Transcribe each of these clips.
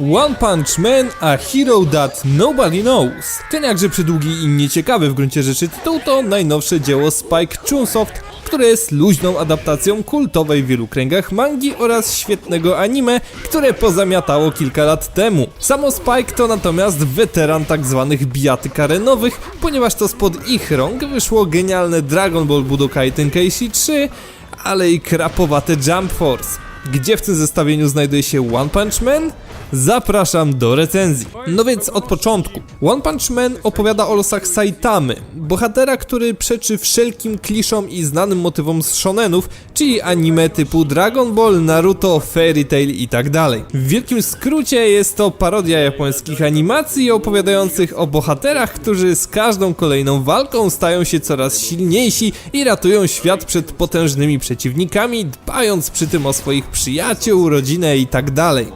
One Punch Man, a hero that nobody knows. Ten jakże przydługi i nieciekawy w gruncie rzeczy tytuł to najnowsze dzieło Spike Chunsoft, które jest luźną adaptacją kultowej w wielu kręgach mangi oraz świetnego anime, które pozamiatało kilka lat temu. Samo Spike to natomiast weteran tak zwanych bijatyk arenowych, ponieważ to spod ich rąk wyszło genialne Dragon Ball Budokai Tenkaichi 3, ale i krapowate Jump Force. Gdzie w tym zestawieniu znajduje się One Punch Man? Zapraszam do recenzji. No więc od początku. One Punch Man opowiada o losach Saitamy, bohatera, który przeczy wszelkim kliszom i znanym motywom z shonenów, czyli anime typu Dragon Ball, Naruto, Fairy Tail i tak dalej. W wielkim skrócie jest to parodia japońskich animacji opowiadających o bohaterach, którzy z każdą kolejną walką stają się coraz silniejsi i ratują świat przed potężnymi przeciwnikami, dbając przy tym o swoich przyjaciół, rodzinę i tak.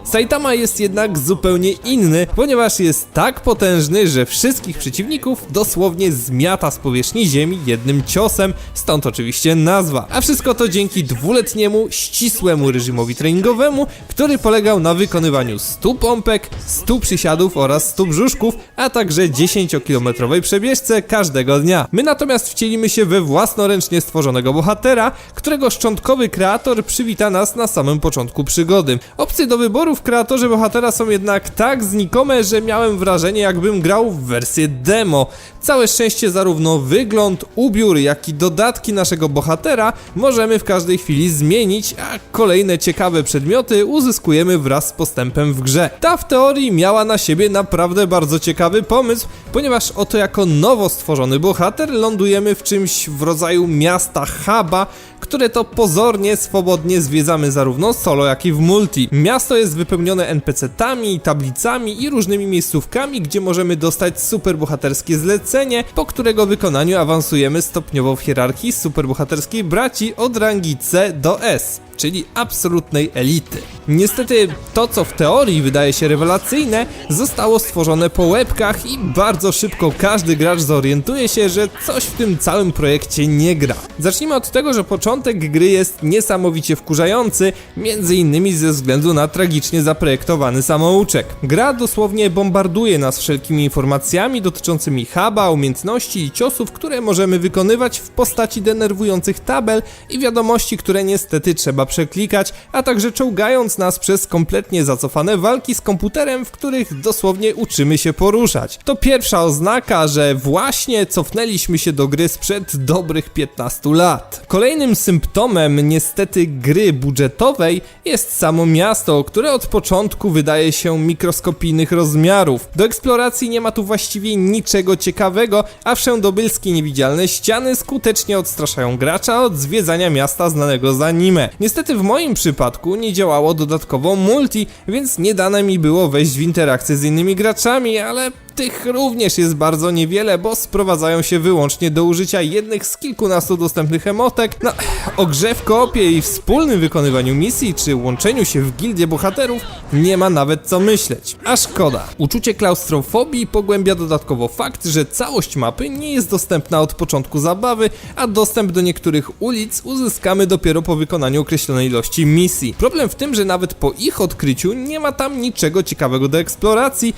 Saitama jest jednak zupełnie inny, ponieważ jest tak potężny, że wszystkich przeciwników dosłownie zmiata z powierzchni ziemi jednym ciosem, stąd oczywiście nazwa. A wszystko to dzięki dwuletniemu, ścisłemu reżimowi treningowemu, który polegał na wykonywaniu 100 pompek, 100 przysiadów oraz 100 brzuszków, a także 10-kilometrowej przebieżce każdego dnia. My natomiast wcielimy się we własnoręcznie stworzonego bohatera, którego szczątkowy kreator przywita nas na samym początku przygody. Opcje do wyboru w kreatorze bohatera są jednak tak znikome, że miałem wrażenie jakbym grał w wersję demo. Całe szczęście zarówno wygląd, ubiór, jak i dodatki naszego bohatera możemy w każdej chwili zmienić, a kolejne ciekawe przedmioty uzyskujemy wraz z postępem w grze. Ta w teorii miała na siebie naprawdę bardzo ciekawy pomysł, ponieważ oto jako nowo stworzony bohater lądujemy w czymś w rodzaju miasta huba, które to pozornie swobodnie zwiedzamy zarówno solo, jak i w multi. Miasto jest wypełnione NPC-tami, tablicami i różnymi miejscówkami, gdzie możemy dostać superbohaterskie zlecenie, po którego wykonaniu awansujemy stopniowo w hierarchii superbohaterskiej braci od rangi C do S czyli absolutnej elity. Niestety to, co w teorii wydaje się rewelacyjne, zostało stworzone po łebkach i bardzo szybko każdy gracz zorientuje się, że coś w tym całym projekcie nie gra. Zacznijmy od tego, że początek gry jest niesamowicie wkurzający, między innymi ze względu na tragicznie zaprojektowany samouczek. Gra dosłownie bombarduje nas wszelkimi informacjami dotyczącymi huba, umiejętności i ciosów, które możemy wykonywać w postaci denerwujących tabel i wiadomości, które niestety trzeba przeklikać, a także czołgając nas przez kompletnie zacofane walki z komputerem, w których dosłownie uczymy się poruszać. To pierwsza oznaka, że właśnie cofnęliśmy się do gry sprzed dobrych 15 lat. Kolejnym symptomem niestety gry budżetowej jest samo miasto, które od początku wydaje się mikroskopijnych rozmiarów. Do eksploracji nie ma tu właściwie niczego ciekawego, a wszędobylskie niewidzialne ściany skutecznie odstraszają gracza od zwiedzania miasta znanego z anime. Niestety w moim przypadku nie działało dodatkowo multi, więc nie dane mi było wejść w interakcję z innymi graczami, ale tych również jest bardzo niewiele, bo sprowadzają się wyłącznie do użycia jednych z kilkunastu dostępnych emotek. No, o grze w koopie i wspólnym wykonywaniu misji, czy łączeniu się w gildię bohaterów nie ma nawet co myśleć. A szkoda. Uczucie klaustrofobii pogłębia dodatkowo fakt, że całość mapy nie jest dostępna od początku zabawy, a dostęp do niektórych ulic uzyskamy dopiero po wykonaniu określonej ilości misji. Problem w tym, że nawet po ich odkryciu nie ma tam niczego ciekawego do eksploracji,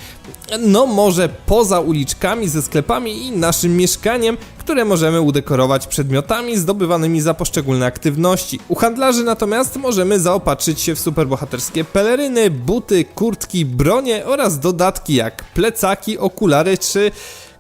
no może poza uliczkami ze sklepami i naszym mieszkaniem, które możemy udekorować przedmiotami zdobywanymi za poszczególne aktywności. U handlarzy natomiast możemy zaopatrzyć się w superbohaterskie peleryny, buty, kurtki, bronie oraz dodatki jak plecaki, okulary czy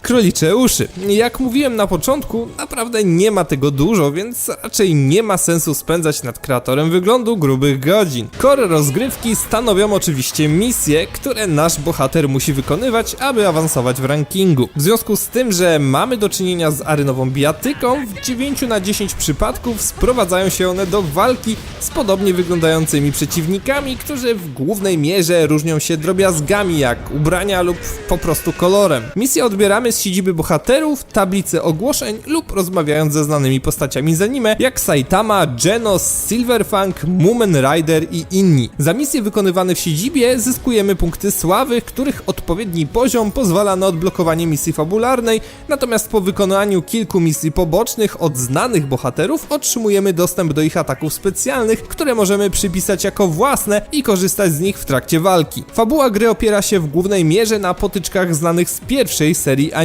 królicze uszy. Jak mówiłem na początku, naprawdę nie ma tego dużo, więc raczej nie ma sensu spędzać nad kreatorem wyglądu grubych godzin. Core rozgrywki stanowią oczywiście misje, które nasz bohater musi wykonywać, aby awansować w rankingu. W związku z tym, że mamy do czynienia z arenową bijatyką, w 9 na 10 przypadków sprowadzają się one do walki z podobnie wyglądającymi przeciwnikami, którzy w głównej mierze różnią się drobiazgami jak ubrania lub po prostu kolorem. Misje odbieramy korzystamy z siedziby bohaterów, tablicy ogłoszeń lub rozmawiając ze znanymi postaciami z anime, jak Saitama, Genos, Silverfang, Moomin Rider i inni. Za misje wykonywane w siedzibie zyskujemy punkty sławy, których odpowiedni poziom pozwala na odblokowanie misji fabularnej, natomiast po wykonaniu kilku misji pobocznych od znanych bohaterów otrzymujemy dostęp do ich ataków specjalnych, które możemy przypisać jako własne i korzystać z nich w trakcie walki. Fabuła gry opiera się w głównej mierze na potyczkach znanych z pierwszej serii anime.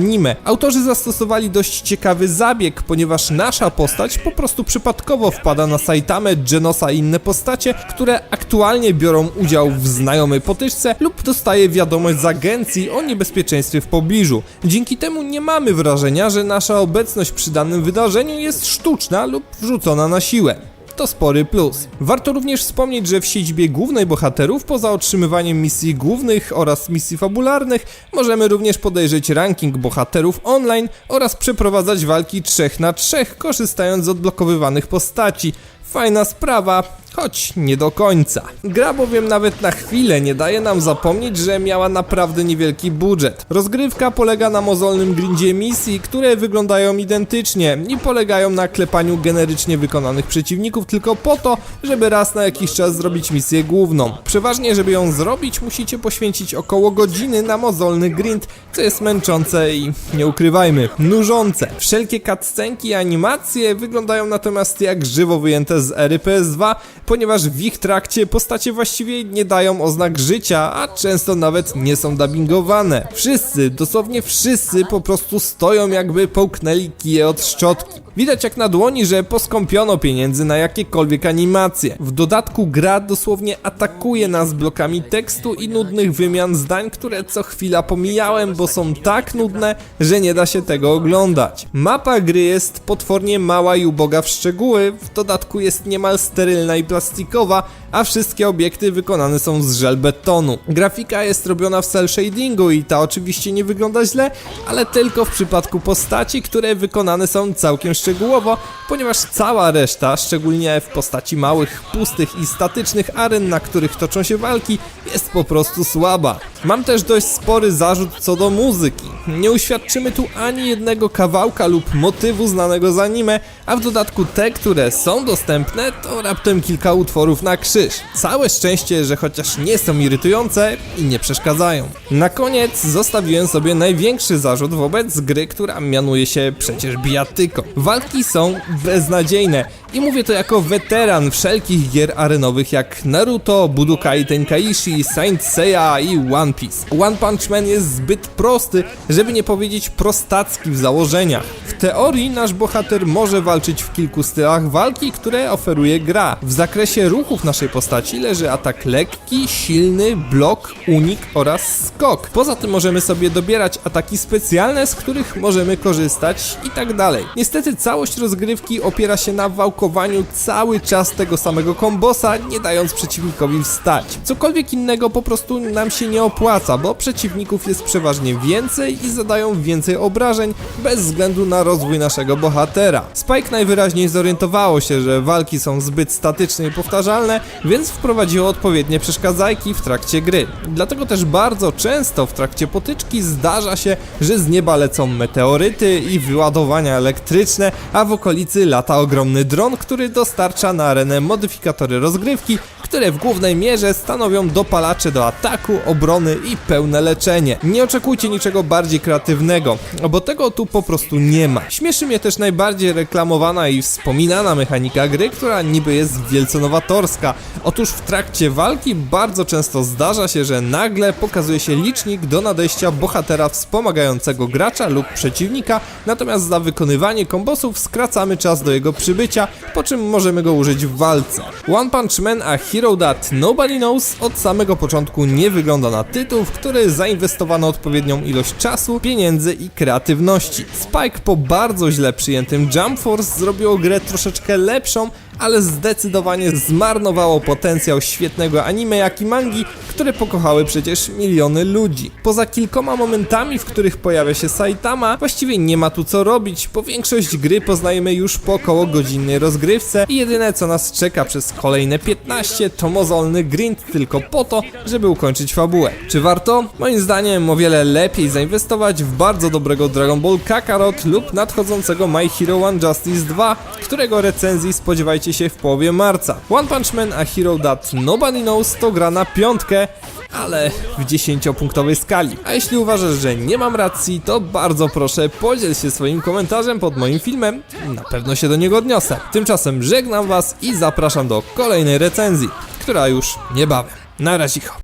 Autorzy zastosowali dość ciekawy zabieg, ponieważ nasza postać po prostu przypadkowo wpada na Saitamę, Genosa i inne postacie, które aktualnie biorą udział w znajomej potyczce lub dostaje wiadomość z agencji o niebezpieczeństwie w pobliżu. Dzięki temu nie mamy wrażenia, że nasza obecność przy danym wydarzeniu jest sztuczna lub wrzucona na siłę to spory plus. Warto również wspomnieć, że w siedzibie głównej bohaterów, poza otrzymywaniem misji głównych oraz misji fabularnych, możemy również podejrzeć ranking bohaterów online oraz przeprowadzać walki 3 na 3, korzystając z odblokowywanych postaci. Fajna sprawa, choć nie do końca. Gra bowiem nawet na chwilę nie daje nam zapomnieć, że miała naprawdę niewielki budżet. Rozgrywka polega na mozolnym grindzie misji, które wyglądają identycznie i polegają na klepaniu generycznie wykonanych przeciwników tylko po to, żeby raz na jakiś czas zrobić misję główną. Przeważnie, żeby ją zrobić, musicie poświęcić około godziny na mozolny grind, co jest męczące i, nie ukrywajmy, nużące. Wszelkie cutscenki i animacje wyglądają natomiast jak żywo wyjęte z ery PS2, ponieważ w ich trakcie postacie właściwie nie dają oznak życia, a często nawet nie są dubbingowane. Wszyscy, dosłownie wszyscy po prostu stoją jakby połknęli kije od szczotki. Widać jak na dłoni, że poskąpiono pieniędzy na jakiekolwiek animacje. W dodatku gra dosłownie atakuje nas blokami tekstu i nudnych wymian zdań, które co chwila pomijałem, bo są tak nudne, że nie da się tego oglądać. Mapa gry jest potwornie mała i uboga w szczegóły, w dodatku jest niemal sterylna i plastikowa, a wszystkie obiekty wykonane są z żelbetonu. Grafika jest robiona w cel shadingu i ta oczywiście nie wygląda źle, ale tylko w przypadku postaci, które wykonane są całkiem szczegółowo, ponieważ cała reszta, szczególnie w postaci małych, pustych i statycznych aren, na których toczą się walki, jest po prostu słaba. Mam też dość spory zarzut co do muzyki. Nie uświadczymy tu ani jednego kawałka lub motywu znanego z anime, a w dodatku te, które są dostępne, to raptem kilka utworów na krzyż. Całe szczęście, że chociaż nie są irytujące i nie przeszkadzają. Na koniec zostawiłem sobie największy zarzut wobec gry, która mianuje się przecież bijatyką. Walki są beznadziejne i mówię to jako weteran wszelkich gier arenowych jak Naruto, Budokai Tenkaichi, Saint Seiya i One Piece. One Punch Man jest zbyt prosty, żeby nie powiedzieć prostacki w założeniach. Teorii nasz bohater może walczyć w kilku stylach walki, które oferuje gra. W zakresie ruchów naszej postaci leży atak lekki, silny, blok, unik oraz skok. Poza tym możemy sobie dobierać ataki specjalne, z których możemy korzystać i tak dalej. Niestety całość rozgrywki opiera się na wałkowaniu cały czas tego samego kombosa, nie dając przeciwnikowi wstać. Cokolwiek innego po prostu nam się nie opłaca, bo przeciwników jest przeważnie więcej i zadają więcej obrażeń bez względu na rozwój naszego bohatera. Spike najwyraźniej zorientowało się, że walki są zbyt statyczne i powtarzalne, więc wprowadziło odpowiednie przeszkadzajki w trakcie gry. Dlatego też bardzo często w trakcie potyczki zdarza się, że z nieba lecą meteoryty i wyładowania elektryczne, a w okolicy lata ogromny dron, który dostarcza na arenę modyfikatory rozgrywki, które w głównej mierze stanowią dopalacze do ataku, obrony i pełne leczenie. Nie oczekujcie niczego bardziej kreatywnego, bo tego tu po prostu nie ma. Śmieszy mnie też najbardziej reklamowana i wspominana mechanika gry, która niby jest wielce nowatorska. Otóż w trakcie walki bardzo często zdarza się, że nagle pokazuje się licznik do nadejścia bohatera wspomagającego gracza lub przeciwnika, natomiast za wykonywanie kombosów skracamy czas do jego przybycia, po czym możemy go użyć w walce. One Punch Man a Hero That Nobody Knows od samego początku nie wygląda na tytuł, w który zainwestowano odpowiednią ilość czasu, pieniędzy i kreatywności. Spike po bardzo źle przyjętym. Jump Force zrobiło grę troszeczkę lepszą, ale zdecydowanie zmarnowało potencjał świetnego anime jak i mangi, które pokochały przecież miliony ludzi. Poza kilkoma momentami, w których pojawia się Saitama, właściwie nie ma tu co robić, bo większość gry poznajemy już po około godzinnej rozgrywce i jedyne co nas czeka przez kolejne 15 to mozolny grind tylko po to, żeby ukończyć fabułę. Czy warto? Moim zdaniem o wiele lepiej zainwestować w bardzo dobrego Dragon Ball Kakarot lub nadchodzącego My Hero One Justice 2, którego recenzji spodziewajcie się w połowie marca. One Punch Man a Hero That Nobody Knows to gra na piątkę, ale w 10-punktowej skali. A jeśli uważasz, że nie mam racji, to bardzo proszę podziel się swoim komentarzem pod moim filmem. Na pewno się do niego odniosę. Tymczasem żegnam was i zapraszam do kolejnej recenzji, która już niebawem. Na razie.